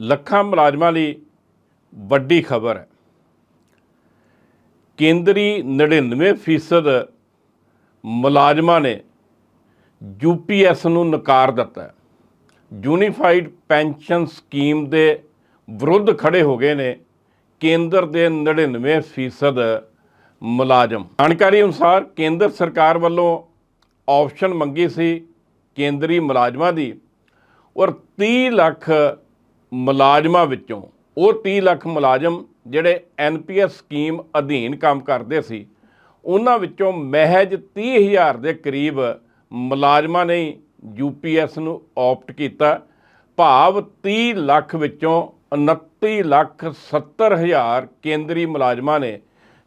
ਲੱਖਾਂ ਮੁਲਾਜ਼ਮਾਂ ਲਈ ਵੱਡੀ ਖਬਰ ਹੈ। ਕੇਂਦਰੀ 99% ਮੁਲਾਜ਼ਮਾਂ ਨੇ ਯੂਪੀਐਸ ਨੂੰ ਨਕਾਰ ਦਿੱਤਾ ਹੈ। ਯੂਨੀਫਾਈਡ ਪੈਨਸ਼ਨ ਸਕੀਮ ਦੇ ਵਿਰੁੱਧ ਖੜੇ ਹੋ ਗਏ ਨੇ ਕੇਂਦਰ ਦੇ 99% ਮੁਲਾਜ਼ਮ। ਜਾਣਕਾਰੀ ਅਨੁਸਾਰ ਕੇਂਦਰ ਸਰਕਾਰ ਵੱਲੋਂ ਆਪਸ਼ਨ ਮੰਗੀ ਸੀ ਕੇਂਦਰੀ ਮੁਲਾਜ਼ਮਾਂ ਦੀ ਔਰ 30 ਲੱਖ ਮੁਲਾਜ਼ਮਾਂ ਵਿੱਚੋਂ ਉਹ 30 ਲੱਖ ਮੁਲਾਜ਼ਮ ਜਿਹੜੇ ਐਨਪੀਐਸ ਸਕੀਮ ਅਧੀਨ ਕੰਮ ਕਰਦੇ ਸੀ, ਉਹਨਾਂ ਵਿੱਚੋਂ ਮਹਿਜ 30000 ਦੇ ਕਰੀਬ ਮੁਲਾਜ਼ਮਾਂ ਨੇ ਯੂਪੀਐਸ ਨੂੰ ਆਪਟ ਕੀਤਾ। ਭਾਵ 30 ਲੱਖ ਵਿੱਚੋਂ 29 ਲੱਖ 70 ਹਜ਼ਾਰ ਕੇਂਦਰੀ ਮੁਲਾਜ਼ਮਾਂ ਨੇ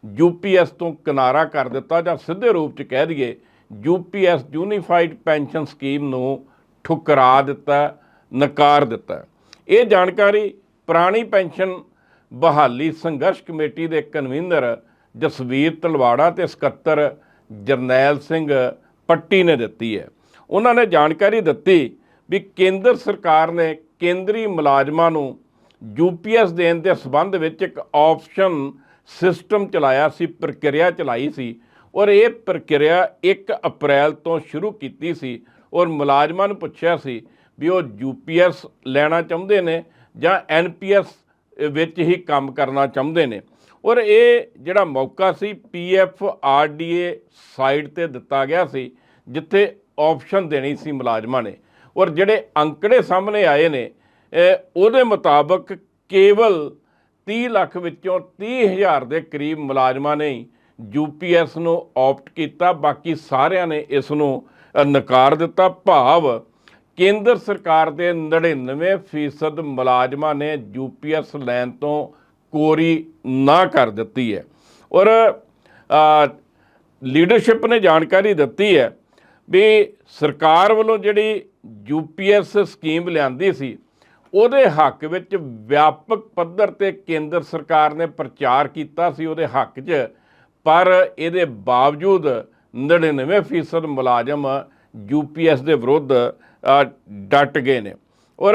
ਯੂਪੀਐਸ ਤੋਂ ਕਿਨਾਰਾ ਕਰ ਦਿੱਤਾ ਜਾਂ ਸਿੱਧੇ ਰੂਪ 'ਚ ਕਹਿ ਦਈਏ ਯੂਪੀਐਸ ਯੂਨੀਫਾਈਡ ਪੈਨਸ਼ਨ ਸਕੀਮ ਨੂੰ ਠੁਕਰਾ ਦਿੱਤਾ, ਨਕਾਰ ਦਿੱਤਾ। ਇਹ ਜਾਣਕਾਰੀ ਪੁਰਾਣੀ ਪੈਨਸ਼ਨ ਬਹਾਲੀ ਸੰਘਰਸ਼ ਕਮੇਟੀ ਦੇ ਕਨਵੀਨਰ ਜਸਵੀਰ ਤਲਵਾੜਾ ਤੇ ਸਕੱਤਰ ਜਰਨੈਲ ਸਿੰਘ ਪੱਟੀ ਨੇ ਦਿੱਤੀ ਹੈ। ਉਹਨਾਂ ਨੇ ਜਾਣਕਾਰੀ ਦਿੱਤੀ ਵੀ ਕੇਂਦਰ ਸਰਕਾਰ ਨੇ ਕੇਂਦਰੀ ਮੁਲਾਜ਼ਮਾਂ ਨੂੰ ਯੂਪੀਐਸ ਦੇਣ ਦੇ ਸਬੰਧ ਵਿੱਚ ਇੱਕ ਆਪਸ਼ਨ ਸਿਸਟਮ ਚਲਾਇਆ ਸੀ, ਪ੍ਰਕਿਰਿਆ ਚਲਾਈ ਸੀ ਔਰ ਇਹ ਪ੍ਰਕਿਰਿਆ 1 ਅਪ੍ਰੈਲ ਤੋਂ ਸ਼ੁਰੂ ਕੀਤੀ ਸੀ ਔਰ ਮੁਲਾਜ਼ਮਾਂ ਨੂੰ ਪੁੱਛਿਆ ਸੀ ਵੀ ਉਹ ਯੂਪੀਐਸ ਲੈਣਾ ਚਾਹੁੰਦੇ ਨੇ ਜਾਂ ਐਨਪੀਐਸ ਵਿੱਚ ਹੀ ਕੰਮ ਕਰਨਾ ਚਾਹੁੰਦੇ ਨੇ। ਔਰ ਇਹ ਜਿਹੜਾ ਮੌਕਾ ਸੀ ਪੀਐਫ ਆਰਡੀਏ ਸਾਈਟ ਤੇ ਦਿੱਤਾ ਗਿਆ ਸੀ, ਜਿੱਥੇ ਆਪਸ਼ਨ ਦੇਣੀ ਸੀ ਮੁਲਾਜ਼ਮਾਂ ਨੇ। ਔਰ ਜਿਹੜੇ ਅੰਕੜੇ ਸਾਹਮਣੇ ਆਏ ਨੇ ਉਹਦੇ ਮੁਤਾਬਕ ਕੇਵਲ 30 ਲੱਖ ਵਿੱਚੋਂ 30 ਹਜ਼ਾਰ ਦੇ ਕਰੀਬ ਮੁਲਾਜ਼ਮਾਂ ਨੇ ਯੂਪੀਐਸ ਨੂੰ ਆਪਟ ਕੀਤਾ। ਬਾਕੀ ਸਾਰਿਆਂ ਨੇ ਇਸ ਨੂੰ ਨਕਾਰ ਦਿੱਤਾ। ਭਾਵ ਕੇਂਦਰ ਸਰਕਾਰ ਦੇ 99% ਮੁਲਾਜ਼ਮਾਂ ਨੇ ਯੂਪੀਐਸ ਲੈਣ ਤੋਂ ਕੋਰੀ ਨਾ ਕਰ ਦਿੱਤੀ ਹੈ। ਔਰ ਲੀਡਰਸ਼ਿਪ ਨੇ ਜਾਣਕਾਰੀ ਦਿੱਤੀ ਹੈ ਵੀ ਸਰਕਾਰ ਵੱਲੋਂ ਜਿਹੜੀ ਯੂਪੀਐਸ ਸਕੀਮ ਲਿਆਂਦੀ ਸੀ, ਉਹਦੇ ਹੱਕ ਵਿੱਚ ਵਿਆਪਕ ਪੱਧਰ ਤੇ ਕੇਂਦਰ ਸਰਕਾਰ ਨੇ ਪ੍ਰਚਾਰ ਕੀਤਾ ਸੀ ਉਹਦੇ ਹੱਕ 'ਚ, ਪਰ ਇਹਦੇ ਬਾਵਜੂਦ 99% ਮੁਲਾਜ਼ਮ ਯੂਪੀਐਸ ਦੇ ਵਿਰੁੱਧ ਡਟ ਗਏ ਨੇ। ਔਰ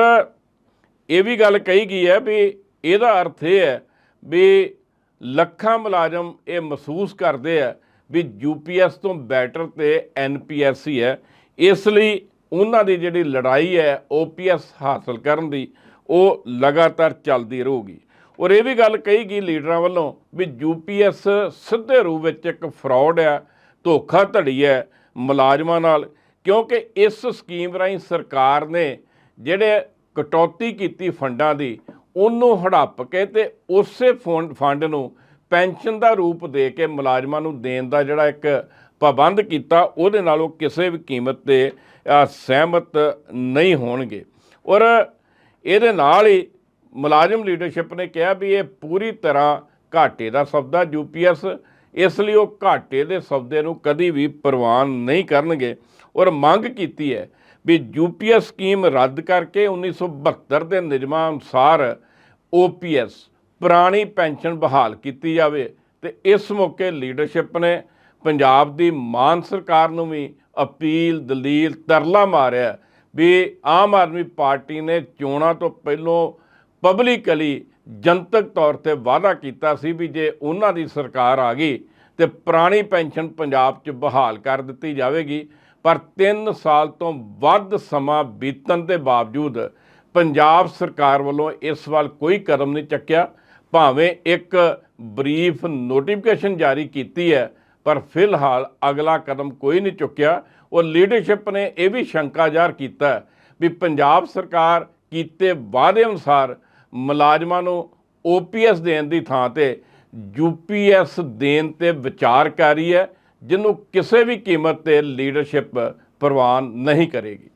ਇਹ ਵੀ ਗੱਲ ਕਹੀ ਗਈ ਹੈ ਵੀ ਇਹਦਾ ਅਰਥ ਇਹ ਹੈ ਵੀ ਲੱਖਾਂ ਮੁਲਾਜ਼ਮ ਇਹ ਮਹਿਸੂਸ ਕਰਦੇ ਆ ਵੀ ਯੂਪੀਐਸ ਤੋਂ ਬੈਟਰ ਤੇ ਐਨਪੀਐਸ ਹੀ ਹੈ। ਇਸ ਲਈ ਉਹਨਾਂ ਦੀ ਜਿਹੜੀ ਲੜਾਈ ਹੈ ਓਪੀਐਸ ਹਾਸਲ ਕਰਨ ਦੀ, ਉਹ ਲਗਾਤਾਰ ਚੱਲਦੀ ਰਹੂਗੀ। ਔਰ ਇਹ ਵੀ ਗੱਲ ਕਹੀ ਗਈ ਲੀਡਰਾਂ ਵੱਲੋਂ ਵੀ ਯੂਪੀਐਸ ਸਿੱਧੇ ਰੂਪ ਵਿੱਚ ਇੱਕ ਫਰਾਡ ਹੈ ਧੋਖਾ ਧੜੀ ਹੈ ਮੁਲਾਜ਼ਮਾਂ ਨਾਲ। ਕਿਉਂਕਿ ਇਸ ਸਕੀਮ ਰਾਹੀਂ ਸਰਕਾਰ ਨੇ ਜਿਹੜੇ ਕਟੌਤੀ ਕੀਤੀ ਫੰਡਾਂ ਦੀ, ਉਹਨੂੰ ਹੜੱਪ ਕੇ ਤੇ ਉਸੇ ਫੰਡ ਫੰਡ ਨੂੰ ਪੈਨਸ਼ਨ ਦਾ ਰੂਪ ਦੇ ਕੇ ਮੁਲਾਜ਼ਮਾਂ ਨੂੰ ਦੇਣ ਦਾ ਜਿਹੜਾ ਇੱਕ ਪਾਬੰਦ ਕੀਤਾ, ਉਹਦੇ ਨਾਲ ਉਹ ਕਿਸੇ ਵੀ ਕੀਮਤ ਤੇ ਸਹਿਮਤ ਨਹੀਂ ਹੋਣਗੇ। ਔਰ ਇਹਦੇ ਨਾਲ ਹੀ ਮੁਲਾਜ਼ਮ ਲੀਡਰਸ਼ਿਪ ਨੇ ਕਿਹਾ ਵੀ ਇਹ ਪੂਰੀ ਤਰ੍ਹਾਂ ਘਾਟੇ ਦਾ ਸੌਦਾ ਯੂਪੀਐਸ ਇਸ ਲਈ ਉਹ ਘਾਟੇ ਦੇ ਸੌਦੇ ਨੂੰ ਕਦੀ ਵੀ ਪ੍ਰਵਾਨ ਨਹੀਂ ਕਰਨਗੇ। ਔਰ ਮੰਗ ਕੀਤੀ ਹੈ ਵੀ ਯੂਪੀਐਸ ਸਕੀਮ ਰੱਦ ਕਰਕੇ 1972 ਦੇ ਨਿਯਮਾਂ ਅਨੁਸਾਰ ਓਪੀਐਸ ਪੁਰਾਣੀ ਪੈਨਸ਼ਨ ਬਹਾਲ ਕੀਤੀ ਜਾਵੇ ਤੇ ਇਸ ਮੌਕੇ ਲੀਡਰਸ਼ਿਪ ਨੇ ਪੰਜਾਬ ਦੀ ਮਾਨ ਸਰਕਾਰ ਨੂੰ ਵੀ ਅਪੀਲ, ਦਲੀਲ, ਤਰਲਾ ਮਾਰਿਆ ਵੀ ਆਮ ਆਦਮੀ ਪਾਰਟੀ ਨੇ ਚੋਣਾਂ ਤੋਂ ਪਹਿਲੋਂ ਪਬਲਿਕਲੀ ਜਨਤਕ ਤੌਰ ਤੇ ਵਾਅਦਾ ਕੀਤਾ ਸੀ ਵੀ ਜੇ ਉਹਨਾਂ ਦੀ ਸਰਕਾਰ ਆ ਗਈ ਤੇ ਪੁਰਾਣੀ ਪੈਨਸ਼ਨ ਪੰਜਾਬ 'ਚ ਬਹਾਲ ਕਰ ਦਿੱਤੀ ਜਾਵੇਗੀ, ਪਰ 3 ਸਾਲ ਤੋਂ ਵੱਧ ਸਮਾਂ ਬੀਤਣ ਦੇ ਬਾਵਜੂਦ ਪੰਜਾਬ ਸਰਕਾਰ ਵੱਲੋਂ ਇਸ ਵੱਲ ਕੋਈ ਕਦਮ ਨਹੀਂ ਚੱਕਿਆ। ਭਾਵੇਂ ਇੱਕ ਬਰੀਫ ਨੋਟੀਫਿਕੇਸ਼ਨ ਜਾਰੀ ਕੀਤੀ ਹੈ, ਪਰ ਫਿਲਹਾਲ ਅਗਲਾ ਕਦਮ ਕੋਈ ਨਹੀਂ ਚੁੱਕਿਆ। ਉਹ ਲੀਡਰਸ਼ਿਪ ਨੇ ਇਹ ਵੀ ਸ਼ੰਕਾ ਜ਼ਾਹਰ ਕੀਤਾ ਵੀ ਪੰਜਾਬ ਸਰਕਾਰ ਕੀਤੇ ਵਾਅਦੇ ਅਨੁਸਾਰ ਮੁਲਾਜ਼ਮਾਂ ਨੂੰ ਓਪੀਐਸ ਦੇਣ ਦੀ ਥਾਂ ਤੇ ਯੂਪੀਐਸ ਦੇਣ ਤੇ ਵਿਚਾਰ ਕਰ ਰਹੀ ਹੈ, ਜਿਹਨੂੰ ਕਿਸੇ ਵੀ ਕੀਮਤ ਤੇ ਲੀਡਰਸ਼ਿਪ ਪ੍ਰਵਾਨ ਨਹੀਂ ਕਰੇਗੀ।